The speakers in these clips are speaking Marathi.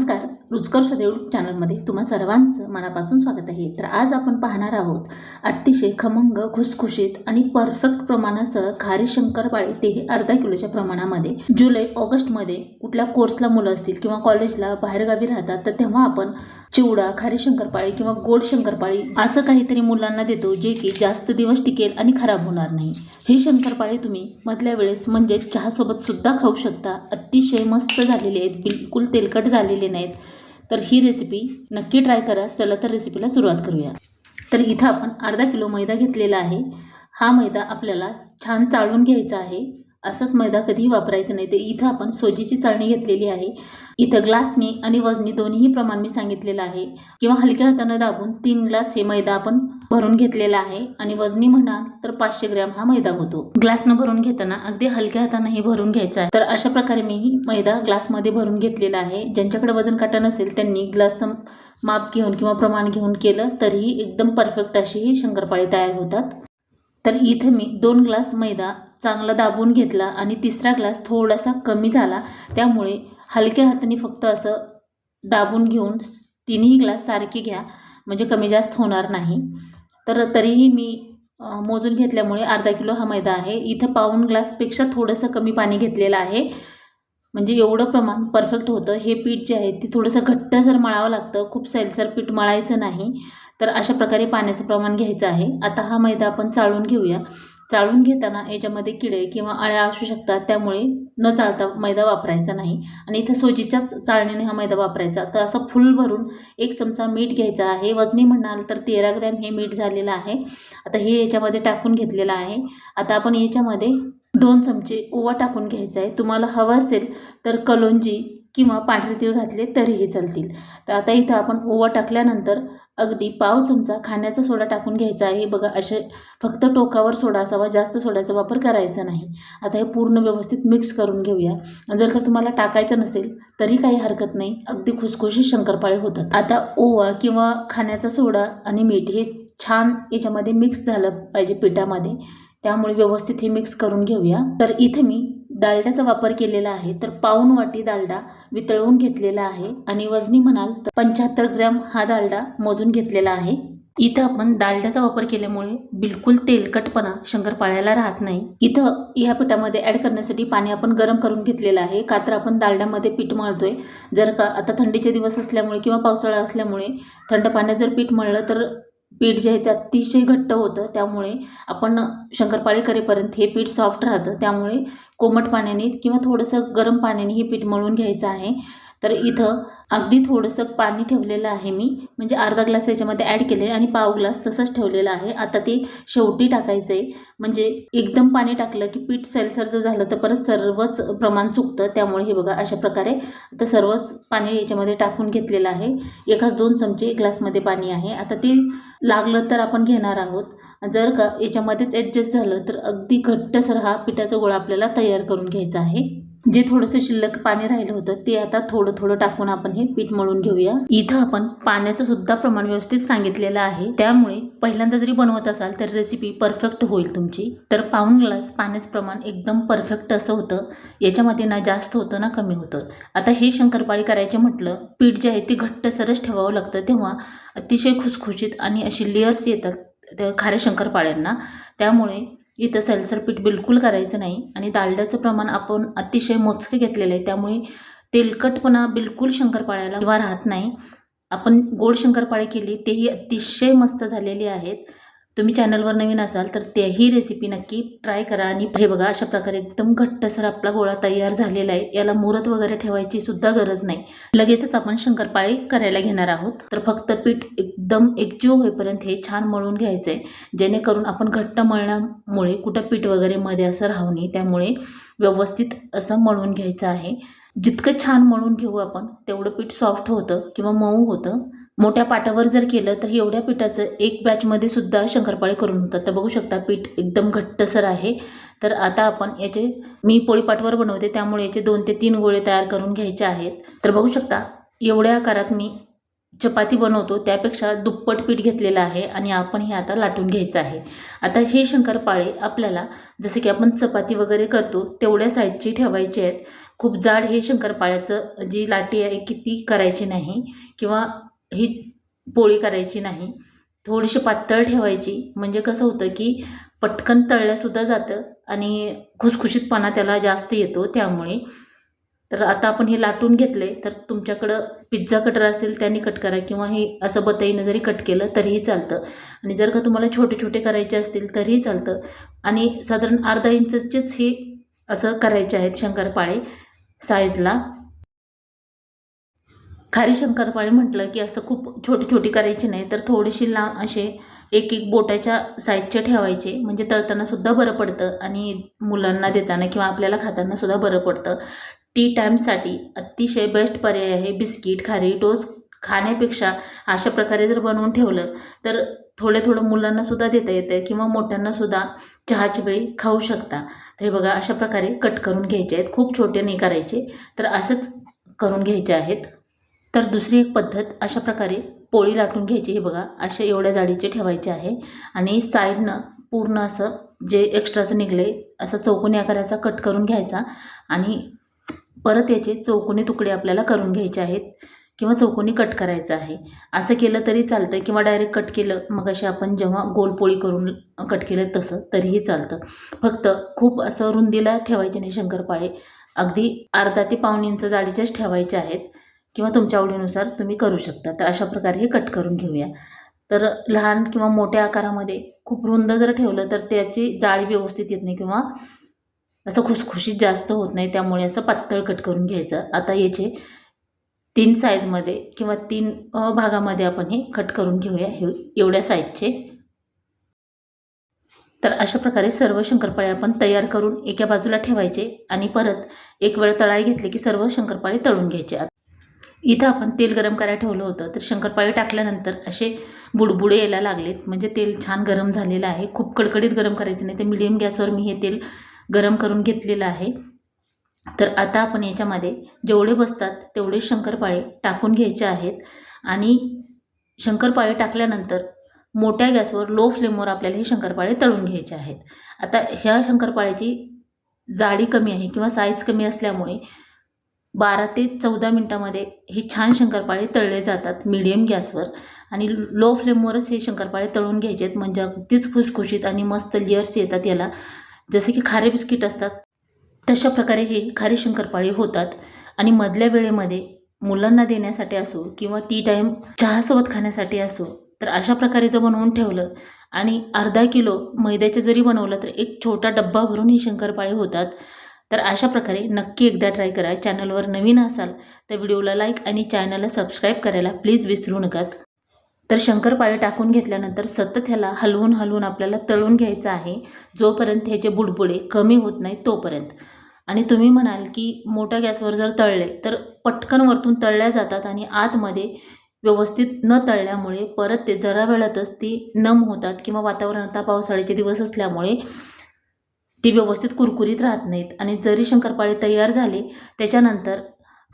नमस्कार रुचकर सदैव चॅनलमध्ये तुम्हा सर्वांचं मनापासून स्वागत आहे. तर आज आपण पाहणार आहोत अतिशय खमंग खुसखुशीत आणि परफेक्ट प्रमाणासह खारी शंकरपाळी तेही अर्धा किलोच्या प्रमाणामध्ये जुलै ऑगस्टमध्ये कुठल्या कोर्सला मुलं असतील किंवा कॉलेजला बाहेरगावी राहतात तर तेव्हा आपण चिवडा खारी शंकरपाळी किंवा गोड शंकरपाळी असं काहीतरी मुलांना देतो जे की जास्त दिवस टिकेल आणि खराब होणार नाही. हे शंकरपाळे तुम्ही मधल्या वेळेस म्हणजे चहासोबत सुद्धा खाऊ शकता. अतिशय मस्त झालेले आहेत बिलकुल तेलकट झालेले नाहीत. तर ही रेसिपी नक्की ट्राय करा. चला तर रेसिपीला सुरुवात करूया. तर इथं आपण अर्धा किलो मैदा घेतलेला आहे. हा मैदा आपल्याला छान चाळून घ्यायचा आहे. असाच मैदा कधीही वापरायचा नाही. तर इथं आपण सोजीची चाळणी घेतलेली आहे. इथं ग्लासनी आणि वजनी दोन्ही प्रमाण मी सांगितलेलं आहे. किंवा हलक्या हातानं दाबून तीन ग्लास हे मैदा आपण भरून घेतलेला आहे. आणि वजनी म्हणाल तर पाचशे ग्रॅम हा मैदा होतो. ग्लासनं भरून घेताना अगदी हलक्या हातानं हे भरून घ्यायचं आहे. तर अशा प्रकारे मी मैदा ग्लासमध्ये भरून घेतलेला आहे. ज्यांच्याकडे वजन काटा नसेल त्यांनी ग्लासचं माप घेऊन किंवा प्रमाण घेऊन केलं तरीही एकदम परफेक्ट अशी ही शंकरपाळी तयार होतात. तर इथं मी दोन ग्लास मैदा चांगला दाबून घेतला आणि तिसरा ग्लास थोडासा कमी झाला. त्यामुळे हलक्या हाताने फक्त असं दाबून घेऊन तिन्ही ग्लास सारखे घ्या. म्हणजे कमी जास्त होणार नाही. तर तरीही मी मोजून घेतल्यामुळे अर्धा किलो हा मैदा आहे. इथं पाऊण ग्लासपेक्षा थोडंसं कमी पाणी घेतलेलं आहे. म्हणजे एवढं प्रमाण परफेक्ट होतं. हे पीठ जे आहे ते थोडंसं घट्टसर मळावं लागतं खूप सैलसर पीठ मळायचं नाही तर अशा प्रकारे पाण्याचं प्रमाण घ्यायचं आहे. आता हा मैदा आपण चाळून घेऊया. चाळून घेताना याच्यामध्ये किडे किंवा अळ्या असू शकतात. त्यामुळे न चाळता मैदा वापरायचा नाही. आणि इथं सोजीच्याच चाळणीने हा मैदा वापरायचा. तर असं फुल भरून एक चमचा मीठ घ्यायचा आहे. वजनी म्हणाल तर तेरा ग्रॅम हे मीठ झालेलं आहे. आता हे याच्यामध्ये टाकून घेतलेलं आहे. आता आपण याच्यामध्ये दोन चमचे ओवा टाकून घ्यायचा आहे. तुम्हाला हवं असेल तर कलोंजी किंवा पांढरे तीळ घातले तरीही चालतील. तर आता इथं आपण ओवा टाकल्यानंतर अगदी पाव चमचा खाण्याचा सोडा टाकून घ्यायचा आहे. बघा असे फक्त टोकावर सोडा असावा जास्त सोड्याचा वापर करायचा नाही. आता हे पूर्ण व्यवस्थित मिक्स करून घेऊया. जर का तुम्हाला टाकायचं नसेल तरी काही हरकत नाही. अगदी खुसखुशीत शंकरपाळे होतात. आता ओवा किंवा खाण्याचा सोडा आणि मीठ हे छान याच्यामध्ये मिक्स झालं पाहिजे पिठामध्ये. त्यामुळे व्यवस्थित हे मिक्स करून घेऊया. तर इथे मी डालड्याचा वापर केलेला आहे तर पाऊन वाटी डालडा वितळवून घेतलेला आहे आणि वजनी म्हणाल तर पंच्याहत्तर ग्रॅम हा डालडा मोजून घेतलेला आहे. इथं आपण डालड्याचा वापर केल्यामुळे बिलकुल तेलकटपणा शंकरपाळ्याला राहत नाही. इथं या पिठामध्ये ॲड करण्यासाठी पाणी आपण गरम करून घेतलेलं आहे. का तर आपण डालड्यामध्ये पीठ मळतोय. जर का आता थंडीचे दिवस असल्यामुळे किंवा पावसाळा असल्यामुळे थंड पाण्यात जर पीठ मळलं तर पीठ जे आहे ते अतिशय घट्ट होतं त्यामुळे आपण शंकरपाळे करेपर्यंत हे पीठ सॉफ्ट राहतं त्यामुळे कोमट पाण्याने किंवा थोडंसं गरम पाण्याने हे पीठ मळून घ्यायचं आहे. तर इथं अगदी थोडंसं पाणी ठेवलेलं आहे मी. म्हणजे अर्धा ग्लास याच्यामध्ये ॲड केले आणि पाव ग्लास तसंच ठेवलेलं आहे. आता ते शेवटी टाकायचं आहे म्हणजे एकदम पाणी टाकलं की पीठ सैलसरचं झालं तर परत सर्वच प्रमाण चुकतं. त्यामुळे हे बघा अशा प्रकारे आता सर्वच पाणी याच्यामध्ये टाकून घेतलेलं आहे. एकाच दोन चमचे ग्लासमध्ये पाणी आहे. आता ते लागलं तर आपण घेणार आहोत. जर का याच्यामध्येच ॲडजस्ट झालं तर अगदी घट्टसर हा पिठाचा गोळा आपल्याला तयार करून घ्यायचा आहे. जे थोडंसं शिल्लक पाणी राहिलं होतं ते आता थोडं थोडं टाकून आपण हे पीठ मळून घेऊया. इथं आपण पाण्याचं सुद्धा प्रमाण व्यवस्थित सांगितलेलं आहे. त्यामुळे पहिल्यांदा जरी बनवत असाल तर रेसिपी परफेक्ट होईल तुमची. तर पाऊण ग्लास पाण्याचं प्रमाण एकदम परफेक्ट असं होतं. याच्यामध्ये ना जास्त होतं ना कमी होतं. आता हे शंकरपाळी करायचे म्हटलं पीठ जे आहे ते घट्टसरच ठेवावं लागतं. तेव्हा अतिशय खुसखुशीत आणि अशी लेअर्स येतात त्या खाऱ्या शंकरपाळ्यांना. त्यामुळे इथं सैलसर पीठ बिलकुल करायचं नाही आणि डालड्याचं प्रमाण आपण अतिशय मोजकं घेतलेलं आहे. त्यामुळे तेलकटपणा बिलकुल शंकरपाळ्याला किंवा राहत नाही. आपण गोड शंकरपाळे केली तेही अतिशय मस्त झालेली आहेत. तुम्ही चॅनलवर नवीन असाल तर त्याही रेसिपी नक्की ट्राय करा. आणि हे बघा अशा प्रकारे एकदम घट्टसर आपला गोळा तयार झालेला आहे. याला मुहूर्त वगैरे ठेवायची सुद्धा गरज नाही. लगेचच आपण शंकरपाळी करायला घेणार आहोत. तर फक्त पीठ एकदम एकजीव होईपर्यंत हे छान मळून घ्यायचं आहे जेणेकरून आपण घट्ट मळण्यामुळे कुठं पीठ वगैरे मध्ये असं राहू नये त्यामुळे व्यवस्थित असं मळून घ्यायचं आहे. जितकं छान मळून घेऊ आपण तेवढं पीठ सॉफ्ट होतं किंवा मऊ होतं. मोठ्या पाटावर जर केलं तर एवढ्या पिठाचं एक बॅचमध्ये सुद्धा शंकरपाळे करून होतात. तर बघू शकता पीठ एकदम घट्टसर आहे. तर आता आपण याचे मी पोळीपाटवर बनवते त्यामुळे याचे दोन ते तीन गोळे तयार करून घ्यायचे आहेत. तर बघू शकता एवढ्या आकारात मी चपाती बनवतो त्यापेक्षा दुप्पट पीठ घेतलेलं आहे आणि आपण हे आता लाटून घ्यायचं आहे. आता हे शंकरपाळे आपल्याला जसे की आपण चपाती वगैरे करतो तेवढ्या साईजची ठेवायचे आहेत. खूप जाड हे शंकरपाळ्याचं जी लाटी आहे की ती करायची नाही किंवा ही पोळी करायची नाही. थोडीशी पातळ ठेवायची. म्हणजे कसं होतं की पटकन तळल्यासुद्धा जातं आणि खुसखुशीतपणा त्याला जास्त येतो त्यामुळे. तर आता आपण हे लाटून घेतले तर तुमच्याकडं पिझ्झा कटर असेल त्याने कट करा किंवा हे असं बताईनं जरी कट केलं तरीही चालतं. आणि जर का तुम्हाला छोटे छोटे करायचे असतील तरीही चालतं. आणि साधारण अर्धा इंचचेच हे असं करायचे आहेत शंकरपाळे साईजला खारी शंकरपाळी म्हटलं की असं खूप छोटी छोटी करायची नाही तर थोडीशी लांब असे एक एक बोटाच्या साईजचे ठेवायचे. म्हणजे तळतानासुद्धा बरं पडतं आणि मुलांना देताना किंवा आपल्याला खातानासुद्धा बरं पडतं. टी टाईमसाठी अतिशय बेस्ट पर्याय आहे बिस्किट खारी टोस्ट खाण्यापेक्षा अशा प्रकारे जर बनवून ठेवलं तर थोडं थोडं मुलांनासुद्धा देता येतं किंवा मोठ्यांनासुद्धा चहाच्या वेळी खाऊ शकता. तर हे बघा अशा प्रकारे कट करून घ्यायचे आहेत. खूप छोटे नाही करायचे तर असंच करून घ्यायचे आहेत. तर दुसरी एक पद्धत अशा प्रकारे पोळी लाटून घ्यायची. हे बघा असे एवढ्या जाडीचे ठेवायचे आहे. आणि साईडनं पूर्ण असं जे एक्स्ट्राचं निघले असं चौकोनी आकाराचा कट करून घ्यायचा. आणि परत याचे चौकोनी तुकडे आपल्याला करून घ्यायचे आहेत किंवा चौकोनी कट करायचं आहे. असं केलं तरी चालतं किंवा डायरेक्ट कट केलं मग असे आपण जेव्हा गोलपोळी करून कट केलं तसं तरीही चालतं. फक्त खूप असं रुंदीला ठेवायचे नाही शंकरपाळे. अगदी अर्धा ते पाऊण इंच जाडीचेच ठेवायचे आहेत. किंवा तुमच्या आवडीनुसार तुम्ही करू शकता. तर अशा प्रकारे हे कट करून घेऊया. तर लहान किंवा मोठ्या आकारामध्ये खूप रुंद जर ठेवलं तर त्याची जाळी व्यवस्थित येत नाही किंवा असं खुसखुशीत जास्त होत नाही. त्यामुळे असं पातळ कट करून घ्यायचं. आता याचे तीन साईजमध्ये किंवा तीन भागामध्ये आपण हे कट करून घेऊया. हे एवढ्या साईजचे तर अशा प्रकारे सर्व शंकरपाळे आपण तयार करून एका बाजूला ठेवायचे आणि परत एक वेळ तळाई घेतले की सर्व शंकरपाळे तळून घ्यायचे. इथं आपण तेल गरम करायला ठेवलं होतं. तर शंकरपाळे टाकल्यानंतर असे बुडबुडे यायला लागलेत. म्हणजे तेल छान गरम झालेलं आहे. खूप कडकडीत गरम करायचं नाही तर मिडियम गॅसवर मी हे तेल गरम करून घेतलेलं आहे. तर आता आपण याच्यामध्ये जेवढे बसतात तेवढे शंकरपाळे टाकून घ्यायचे आहेत. आणि शंकरपाळे टाकल्यानंतर मोठ्या गॅसवर लो फ्लेमवर आपल्याला हे शंकरपाळे तळून घ्यायचे आहेत. आता ह्या शंकरपाळ्याची जाडी कमी आहे किंवा साईज कमी असल्यामुळे बारा ते चौदा मिनटामध्ये हे छान शंकरपाळे तळले जातात मीडियम गॅसवर. आणि लो फ्लेमवरच हे शंकरपाळे तळून घ्यायचे आहेत म्हणजे अगदीच खुसखुशीत आणि मस्त लेयर्स येतात याला. जसे की खारे बिस्किट असतात तशा प्रकारे हे खारे शंकरपाळे होतात. आणि मधल्या वेळेमध्ये मुलांना देण्यासाठी असो किंवा टी टाईम चहासोबत खाण्यासाठी असो तर अशा प्रकारे जर बनवून ठेवलं आणि अर्धा किलो मैद्याचं जरी बनवलं तर एक छोटा डब्बा भरून ही शंकरपाळे होतात. तर अशा प्रकारे नक्की एकदा ट्राय करा. चॅनलवर नवीन असाल तर व्हिडिओला लाईक आणि चॅनलला सबस्क्राईब करायला प्लीज विसरू नकात तर शंकरपाळे टाकून घेतल्यानंतर सतत ह्याला हलवून हलवून आपल्याला तळून घ्यायचं आहे. जोपर्यंत ह्याचे बुडबुडे कमी होत नाही तोपर्यंत. आणि तुम्ही म्हणाल की मोठ्या गॅसवर जर तळले तर पटकन वरतून तळल्या जातात आणि आतमध्ये व्यवस्थित न तळल्यामुळे परत ते जरा वेळातच ती नम होतात किंवा वातावरण आता पावसाळ्याचे दिवस असल्यामुळे ती व्यवस्थित कुरकुरीत राहत नाहीत. आणि जरी शंकरपाळे तयार झाले त्याच्यानंतर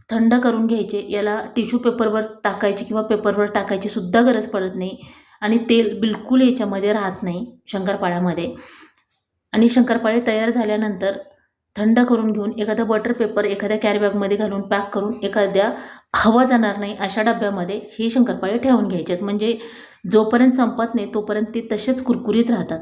थंड करून घ्यायचे. याला टिश्यू पेपरवर टाकायची किंवा पेपरवर टाकायची सुद्धा गरज पडत नाही. आणि तेल बिलकुल याच्यामध्ये राहत नाही शंकरपाळ्यामध्ये. आणि शंकरपाळे तयार झाल्यानंतर थंड करून घेऊन एखादा बटर पेपर एखाद्या कॅरीबॅगमध्ये घालून पॅक करून एखाद्या हवा जाणार नाही अशा डब्यामध्ये हे शंकरपाळे ठेवून घ्यायचे आहेत म्हणजे जोपर्यंत संपत नाही तोपर्यंत ते तसेच कुरकुरीत राहतात.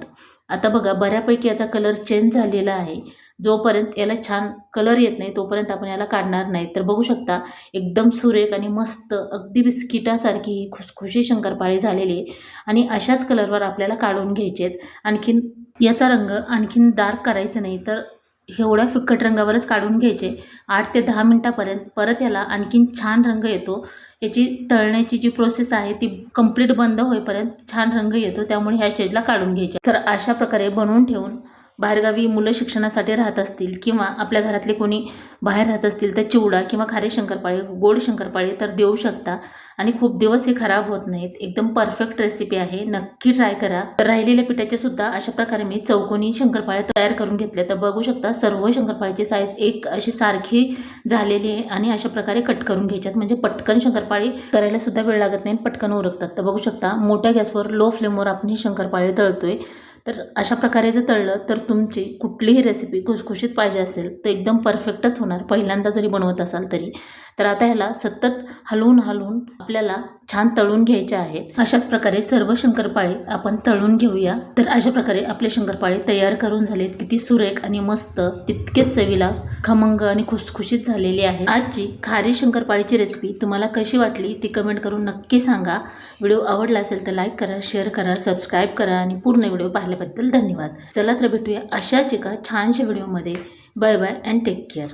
आता बघा बऱ्यापैकी याचा कलर चेंज झालेला आहे. जोपर्यंत याला छान कलर येत नाही तोपर्यंत आपण याला काढणार नाही. तर बघू शकता एकदम सुरेख आणि मस्त अगदी बिस्किटासारखी ही खुसखुशी शंकरपाळी झालेली आहे. आणि अशाच कलरवर आपल्याला काढून घ्यायचे आहेत आणखीन याचा रंग आणखीन डार्क करायचं नाही तर एवढ्या फिक्कट रंगावरच काढून घ्यायचे. आठ ते दहा मिनटापर्यंत परत याला आणखीन छान रंग येतो. याची तळण्याची जी प्रोसेस आहे ती कंप्लीट बंद होईपर्यंत छान रंग येतो त्यामुळे ह्या स्टेजला काढून घ्यायची. तर अशा प्रकारे बनवून ठेवून बाहेरगावी मुलं शिक्षणासाठी राहत असतील किंवा आपल्या घरातले कोणी बाहेर राहत असतील तर चिवडा किंवा खारे शंकरपाळे गोड शंकरपाळे तर देऊ शकता. आणि खूप दिवस हे खराब होत नाहीत. एकदम परफेक्ट रेसिपी आहे. नक्की ट्राय करा. तर राहिलेल्या पिठाचे सुद्धा अशा प्रकारे मी चौकोनी शंकरपाळे तयार करून घेतले. तर बघू शकता सर्व शंकरपाळ्याची साईज एक अशी सारखी झालेली आहे आणि अशा प्रकारे कट करून घ्यायच्यात. म्हणजे पटकन शंकरपाळी करायला सुद्धा वेळ लागत नाही पटकन उरकतात. तर बघू शकता मोठ्या गॅसवर लो फ्लेमवर आपण ही शंकरपाळे तळतोय. तर अशा प्रकारे जर तळलं तर तुमची कुठलीही रेसिपी खुसखुशीत पाहिजे असेल तर एकदम परफेक्टच होणार पहिल्यांदा जरी बनवत असाल तरी. तर आता ह्याला सतत हलवून हलवून आपल्याला छान तळून घ्यायचे आहेत. अशाच प्रकारे सर्व शंकरपाळे आपण तळून घेऊया. तर अशा प्रकारे आपले शंकरपाळे तयार करून झालेत. किती सुरेख आणि मस्त तितकेच चवीला खमंग आणि खुसखुशीत झालेली आहे आजची खारी शंकरपाळीची रेसिपी तुम्हाला कशी वाटली ती कमेंट करून नक्की सांगा. व्हिडिओ आवडला असेल तर लाईक करा शेअर करा सबस्क्राईब करा आणि पूर्ण व्हिडिओ पाहिल्याबद्दल धन्यवाद. चला तर भेटूया अशाच एका छानशा व्हिडिओमध्ये bye bye and take care